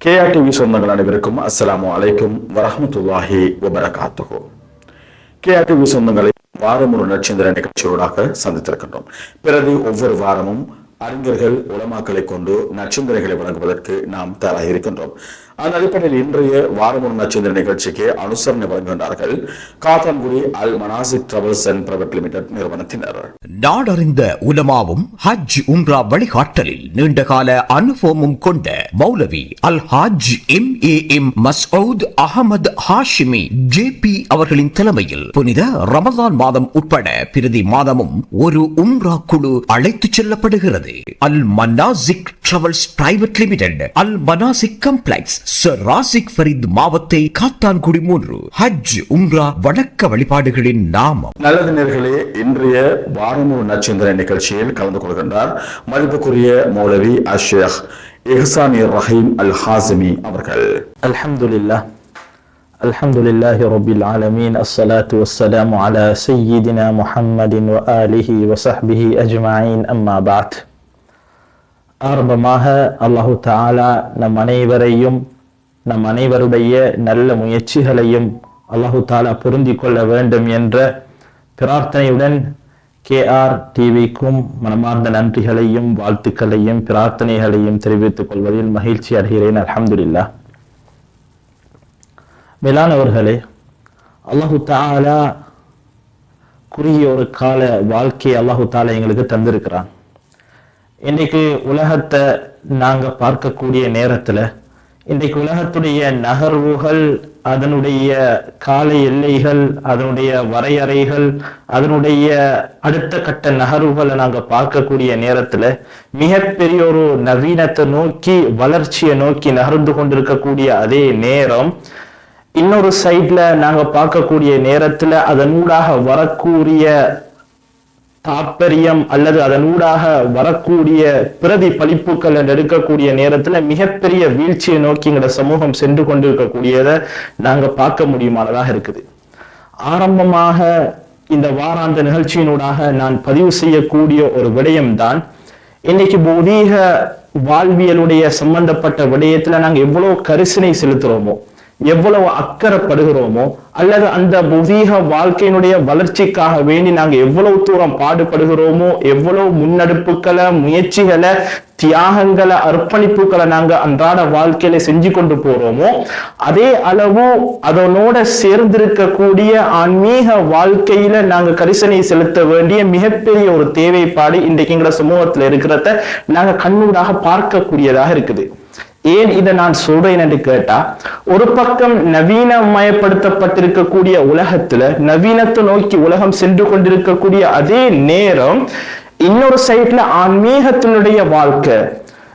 கேஆர்டிவி சொந்தங்கள் அனைவருக்கும் அஸ்லாம் வலைக்கும் வரமத்துல்லாஹி வபரகாத்துகோ கேஆர்டிவி சொந்தங்களை வாரம் ஒரு நட்சத்திர நிகழ்ச்சியோடாக சந்தித்திருக்கின்றோம். பிறகு ஒவ்வொரு வாரமும் அறிஞர்கள் உலமாக்களை கொண்டு நட்சத்திரங்களை வழங்குவதற்கு நாம் தயாராக இருக்கின்றோம். அந்த அடிப்படையில் இன்றைய வாரம் ஒரு நட்சத்திர நிகழ்ச்சிக்கு அனுசரணை வழங்குகின்றார்கள் Kattankudy Al Manasik travels and private limited நிறுவனத்தினர். நாடறிந்த உலமாவும் ஹஜ் உம்ரா வழிகாட்டலில் நீண்டகால அனுபவமும் கொண்ட மௌலவி Al Haj M A M Masood Ahmed Hashimi J P அவர்களின் தலைமையில் புனித ரமதான் மாதம் உட்பட பிரதி மாதமும் ஒரு உம்ரா குழு அழைத்துச் செல்லப்படுகிறது. Al Manasik Travels private limited Al Manasik complex sir Razik Fareed மாவத்தை காத்தான்குடி மூன்று ஹஜ் உம்ரா வணக்க வழிபாடுகளின் நாமம் நல்லது நேர்களே இன்றைய வாரம் ஒரு நட்சத்திர நிகழ்ச்சியில் கலந்து கொள்கின்றார் மதிப்புக்குரிய மௌலவி அஷேக் இஹ்சானி ரஹீம் அல் ஹாசிமி அவர்கள் الحمد لله الحمد لله رب العالمين الصلاة والسلام على سيدنا محمد وآله وصحبه أجمعين أما بعد ஆரம்பமாக அல்லாஹு தாலா நம் அனைவரையும் நம் அனைவருடைய நல்ல முயற்சிகளையும் அல்லாஹு தாலா பொருந்தி கொள்ள வேண்டும் என்ற பிரார்த்தனையுடன் கேஆர் டிவிக்கும் மனமார்ந்த நன்றிகளையும் வாழ்த்துக்களையும் பிரார்த்தனைகளையும் தெரிவித்துக் கொள்வதில் மகிழ்ச்சி அடைகிறேன். அலமதுல்லா மேலானவர்களே அல்லாஹு தாலா குறுகிய ஒரு கால வாழ்க்கையை அல்லாஹு தாலா எங்களுக்கு தந்திருக்கிறான். இன்றைக்கு உலகத்தை நாங்க பார்க்கக்கூடிய நேரத்துல இன்றைக்கு உலகத்துடைய நகர்வுகள் அதனுடைய கால எல்லைகள் அதனுடைய வரையறைகள் அதனுடைய அடுத்த கட்ட நகர்வுகளை நாங்க பார்க்கக்கூடிய நேரத்துல மிகப்பெரிய ஒரு நவீனத்தை நோக்கி வளர்ச்சியை நோக்கி நகர்ந்து கொண்டிருக்கக்கூடிய அதே நேரம் இன்னொரு சைட்ல நாங்க பார்க்கக்கூடிய நேரத்துல அதனூடாக வரக்கூடிய தாற்பயம் அல்லது அதனூடாக வரக்கூடிய பிரதிபலிப்புகள் என்று எடுக்கக்கூடிய நேரத்துல மிகப்பெரிய வீழ்ச்சியை நோக்கி எங்களோட சமூகம் சென்று கொண்டிருக்கக்கூடியதை நாங்க பார்க்க முடியுமானதாக இருக்குது. ஆரம்பமாக இந்த வாராந்த நிகழ்ச்சியினூடாக நான் பதிவு செய்யக்கூடிய ஒரு விடயம்தான் இன்னைக்கு பௌதீக வாழ்வியலுடைய சம்பந்தப்பட்ட விடயத்துல நாங்க எவ்வளவு கரிசனை செலுத்துறோமோ எவ்வளவு அக்கறைப்படுகிறோமோ அல்லது அந்த புதீக வாழ்க்கையினுடைய வளர்ச்சிக்காக வேண்டி நாங்க எவ்வளவு தூரம் பாடுபடுகிறோமோ எவ்வளவு முன்னெடுப்புகளை முயற்சிகளை தியாகங்களை அர்ப்பணிப்புகளை நாங்க அன்றாட வாழ்க்கையில செஞ்சு கொண்டு போறோமோ அதே அளவு அதனோட சேர்ந்திருக்கக்கூடிய ஆன்மீக வாழ்க்கையில நாங்க கரிசனை செலுத்த வேண்டிய மிகப்பெரிய ஒரு தேவைப்பாடு இன்றைக்கு எங்களோட சமூகத்துல இருக்கிறத நாங்க கண்ணூடாக பார்க்கக்கூடியதாக இருக்குது. ஏன் இதை நான் சொல்றேன் என்று கேட்டா ஒரு பக்கம் நவீனமயப்படுத்தப்பட்டிருக்கக்கூடிய உலகத்துல நவீனத்தை நோக்கி உலகம் சென்று கொண்டிருக்கக்கூடிய அதே நேரம் இன்னொரு சைட்ல ஆன்மீகத்தினுடைய வாழ்க்கை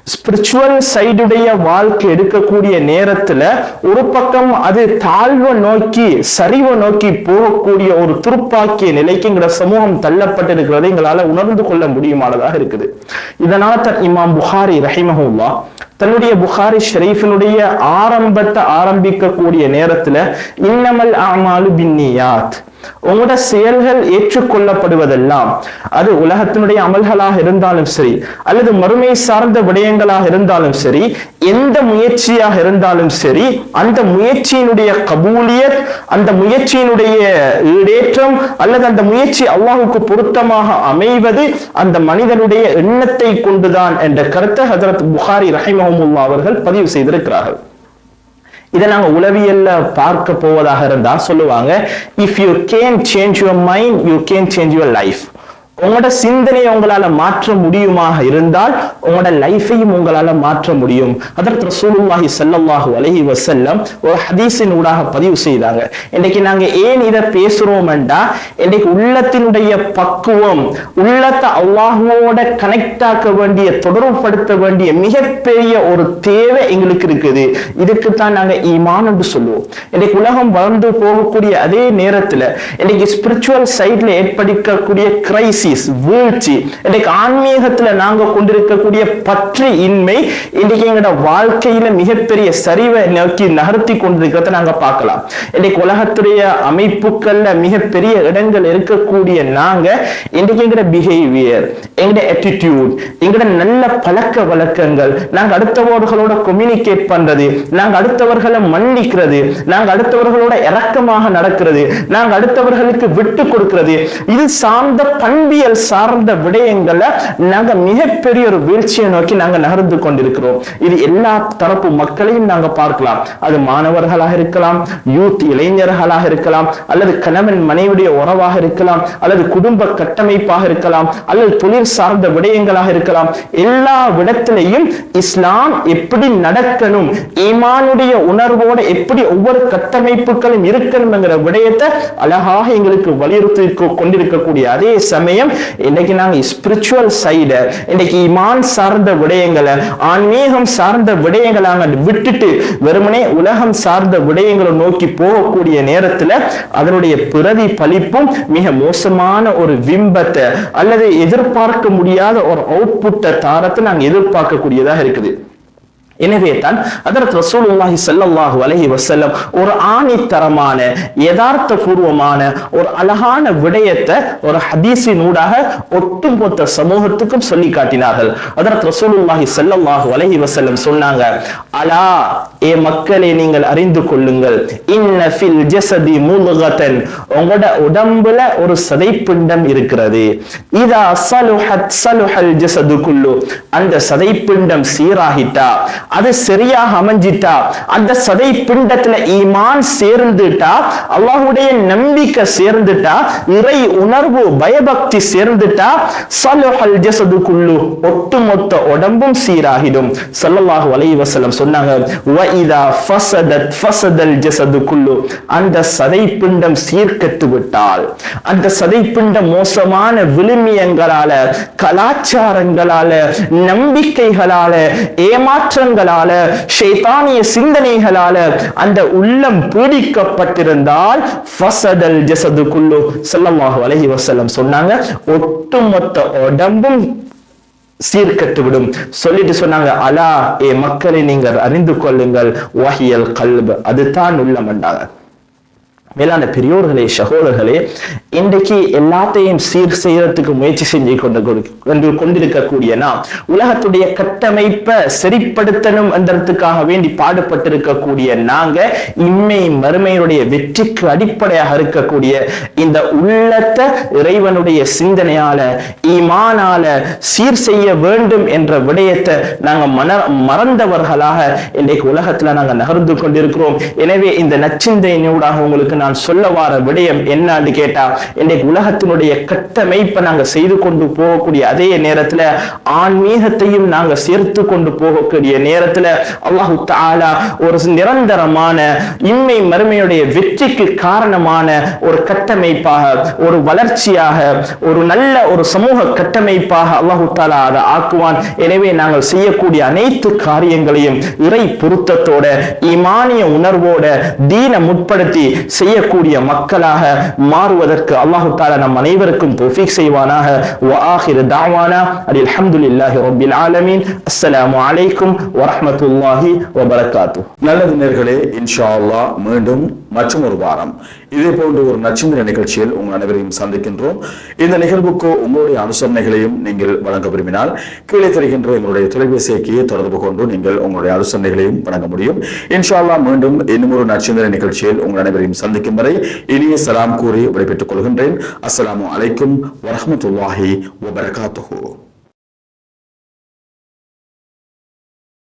ஸ்பிரிச்சுவல் சைடுடைய வாழ்க்கை எடுக்கக்கூடிய நேரத்துல ஒரு பக்கம் அது தாழ்வை நோக்கி சரிவை நோக்கி போகக்கூடிய ஒரு துருப்பாக்கிய நிலைக்கு எங்களோட சமூகம் தள்ளப்பட்டிருக்கிறதை எங்களால உணர்ந்து கொள்ள முடியுமானதாக இருக்குது. இதனால தான் இமாம் புகாரி ரஹிமஹுல்லா தன்னுடைய புகாரி ஷெரீஃபினுடைய ஆரம்பத்தை ஆரம்பிக்கக்கூடிய நேரத்துல இன்னமல் ஆமாலு பின்னியாத் உங்களோட செயல்கள் ஏற்றுக்கொள்ளப்படுவதெல்லாம் அது உலகத்தினுடைய அமல்களாக இருந்தாலும் சரி அல்லது மறுமை சார்ந்த விடயங்களாக இருந்தாலும் சரி எந்த முயற்சியாக இருந்தாலும் சரி அந்த முயற்சியினுடைய கபூலியத் அந்த முயற்சியினுடைய ஈடேற்றம் அல்லது அந்த முயற்சி அல்லாஹுக்கு பொருத்தமாக அமைவது அந்த மனிதனுடைய எண்ணத்தை கொண்டுதான் என்ற கருத்தை ஹசரத் புகாரி ரஹிமஹமுல்லா அவர்கள் பதிவு செய்திருக்கிறார்கள். இதை நாங்க உளவியல்ல பார்க்க போவதாக இருந்தா சொல்லுவாங்க if you can change your mind you can change your life உங்களோட சிந்தனையை உங்களால மாற்ற முடியுமாக இருந்தால் உங்களோட லைஃபையும் உங்களால மாற்ற முடியும். அதற்கு ரசூலுல்லாஹி ஸல்லல்லாஹு அலைஹி வசல்லம் ஒரு ஹதீஸின் ஊடாக பதிவு செய்தாங்க. இன்னைக்கு நாங்க ஏன் இதை பேசுறோம்டா? இன்னைக்கு உள்ளத்தினுடைய பக்குவம் உள்ளத்தை அல்லாஹுவோட கனெக்ட் ஆக்க வேண்டிய தொடர்புபடுத்த வேண்டிய மிகப்பெரிய ஒரு தேவை எங்களுக்கு இருக்குது. இதுக்கு தான் நாங்க ஈமான் என்று சொல்லுவோம். இன்னைக்கு உலகம் வளர்ந்து போகக்கூடிய அதே நேரத்துல இன்னைக்கு ஸ்பிரிச்சுவல் சைட்ல ஏற்படுத்தக்கூடிய கிரைஸ் கிரைசிஸ் வீழ்ச்சி. இன்றைக்கு ஆன்மீகத்துல நாங்க கொண்டிருக்கக்கூடிய பற்று இன்மை இன்றைக்கு எங்களோட வாழ்க்கையில மிகப்பெரிய சரிவை நோக்கி நகர்த்தி கொண்டிருக்கிறத நாங்க பார்க்கலாம். இன்றைக்கு உலகத்துடைய அமைப்புகள்ல மிகப்பெரிய இடங்கள் இருக்கக்கூடிய நாங்க இன்றைக்கு எங்களோட பிஹேவியர் எங்களோட ஆட்டிடியூட் எங்களோட நல்ல பழக்க வழக்கங்கள் நாங்க அடுத்தவர்களோட கம்யூனிகேட் பண்றது நாங்க அடுத்தவர்களை மன்னிக்கிறது நாங்க அடுத்தவர்களோட இறக்கமாக நடக்கிறது நாங்க அடுத்தவர்களுக்கு விட்டு கொடுக்கிறது இது சார்ந்த பண்பு பண்பியல் சார்ந்த விடயங்களை நாங்க மிகப்பெரிய ஒரு வீழ்ச்சியை நோக்கி நாங்க நகர்ந்து கொண்டிருக்கிறோம். இது எல்லா தரப்பு மக்களையும் நாங்க பார்க்கலாம். அது மாணவர்களாக இருக்கலாம் யூத் இளைஞர்களாக இருக்கலாம் அல்லது கணவன் மனைவியுடைய உறவாக இருக்கலாம் அல்லது குடும்ப கட்டமைப்பாக இருக்கலாம் அல்லது தொழில் சார்ந்த விடயங்களாக இருக்கலாம். எல்லா விடத்திலையும் இஸ்லாம் எப்படி நடக்கணும் ஈமானுடைய உணர்வோட எப்படி ஒவ்வொரு கட்டமைப்புகளும் இருக்கணும்ங்கிற விடயத்தை அழகாக எங்களுக்கு வலியுறுத்தி கொண்டிருக்கக்கூடிய அதே சமயம் இன்னைக்கு நாங்க ஸ்பிரிச்சுவல் சைட இன்னைக்கு இமான் சார்ந்த விடயங்களை ஆன்மீகம் சார்ந்த விடயங்களை அங்க விட்டுட்டு வெறுமனே உலகம் சார்ந்த விடயங்களை நோக்கி போகக்கூடிய நேரத்துல அதனுடைய பிரதி பலிப்பும் மிக மோசமான ஒரு விம்பத்தை அல்லது எதிர்பார்க்க முடியாத ஒரு அவுட்புட்டை தாரத்தை நாங்க எதிர்பார்க்கக்கூடியதாக இருக்குது. எனவே தான் அதரத் ரசூலுல்லாஹி ஸல்லல்லாஹு அலஹி வசல்லம் ஒரு ஆணித்தரமான யதார்த்த பூர்வமான ஒரு அழகான விடயத்தை ஒரு ஹதீஸின் ஊடாக ஒட்டுமொத்த சமூகத்துக்கும் சொல்லி காட்டினார்கள். அதரத் ரசூலுல்லாஹி ஸல்லல்லாஹு அலஹி வசல்லம் சொன்னாங்க அலா ஏ மக்களை நீங்கள் அறிந்து கொள்ளுங்கள். இன்ன ஃபில் ஜஸதி மூலகத்தன் உங்களோட உடம்புல ஒரு சதைப்பிண்டம் இருக்கிறது. இதா சலுஹத் சலுஹல் ஜஸது குல்லு. அந்த சதைப்பிண்டம் சீராகிட்டா. அது சரியாக அமைஞ்சிட்டா அந்த சதை பிண்டத்துல ஈமான் சேர்ந்துட்டா அல்லாஹுடைய நம்பிக்கை சேர்ந்துட்டா இறை உணர்வு பயபக்தி சேர்ந்துட்டா சலுஹல் ஜஸது குல்லு ஒட்டுமொத்த உடம்பும் சீராகிடும். சல்லல்லாஹு அலைஹி வஸல்லம் சொன்னாங்க வ இதா ஃபஸதத் ஃபஸதல் ஜஸது அந்த சதை பிண்டம் சீர்கத்து விட்டால் அந்த சதை பிண்டம் மோசமான விழுமியங்களால கலாச்சாரங்களால நம்பிக்கைகளால ஏமாற்றங்கள் எண்ணங்களால ஷைத்தானிய சிந்தனைகளால அந்த உள்ளம் பீடிக்கப்பட்டிருந்தால் ஃபசதல் ஜசது குல்லு செல்லமாக வலகி வசல்லம் சொன்னாங்க. ஒட்டுமொத்த உடம்பும் சீர்கட்டு விடும். சொல்லிட்டு சொன்னாங்க அலா ஏ மக்களை நீங்கள் அறிந்து கொள்ளுங்கள். வஹியல் கல்பு. அதுதான் உள்ளம் என்றாங்க. மேலான பெரியோர்களே சகோதரர்களே இன்றைக்கு எல்லாத்தையும் சீர் செய்யறதுக்கு முயற்சி செஞ்சு கொண்டு கொண்டு கொண்டிருக்கக்கூடிய நாம் உலகத்துடைய கட்டமைப்பை சரிப்படுத்தணும் என்றதுக்காக வேண்டி பாடுபட்டிருக்கக்கூடிய நாங்க இம்மை மறுமையினுடைய வெற்றிக்கு அடிப்படையாக இருக்கக்கூடிய இந்த உள்ளத்தை இறைவனுடைய சிந்தனையால ஈமானால சீர் செய்ய வேண்டும் என்ற விடயத்தை நாங்க மன மறந்தவர்களாக இன்றைக்கு உலகத்துல நாங்க நகர்ந்து கொண்டிருக்கிறோம். எனவே இந்த நச்சிந்தையினூடாக உங்களுக்கு நான் சொல்ல வார விடயம் என்னன்னு கேட்டா இன்றைக்கு உலகத்தினுடைய கட்டமைப்பை நாங்க செய்து கொண்டு போகக்கூடிய அதே நேரத்துல ஆன்மீகத்தையும் நாங்க சேர்த்து கொண்டு போகக்கூடிய நேரத்துல அல்லாஹு தாலா ஒரு நிரந்தரமான இம்மை மறுமையுடைய வெற்றிக்கு காரணமான ஒரு கட்டமைப்பாக ஒரு வளர்ச்சியாக ஒரு நல்ல ஒரு சமூக கட்டமைப்பாக அல்லாஹு தாலா அதை ஆக்குவான். எனவே நாங்கள் செய்யக்கூடிய அனைத்து காரியங்களையும் இறை பொருத்தத்தோட இமானிய உணர்வோட தீன முற்படுத்தி செய்ய செய்யக்கூடிய மக்களாக மாறுவதற்கு அல்லாஹு தாலா நம் அனைவருக்கும் தௌஃபீக் செய்வானாக وآخر دعوانا أن الحمد لله رب العالمين السلام عليكم ورحمة الله وبركاته நல்லது நேர்களே இன்ஷா அல்லாஹ் மீண்டும் மற்றும் ஒரு வாரம். இதே போன்ற ஒரு நச்சிந்திர நிகழ்ச்சியில் உங்கள் அனைவரையும் சந்திக்கின்றோம். இந்த நிகழ்வுக்கு உங்களுடைய அனுசரணைகளையும் நீங்கள் வழங்க விரும்பினால் கீழே தெரிகின்ற எங்களுடைய தொலைபேசிக்கு தொடர்பு கொண்டு நீங்கள் உங்களுடைய அனுசரணைகளையும் வழங்க முடியும். இன்ஷா அல்லாஹ் மீண்டும் இன்னும் ஒரு நச்சிந்திர நிகழ்ச்சியில் உங்கள் அனைவரையும் சந்திக்கும் வரை இனிய சலாம் கூறி விடைபெற்றுக் கொள்கின்றேன். அஸ்ஸலாமு அலைக்கும் வரமத்துல்லாஹி வபரகாத்துஹு.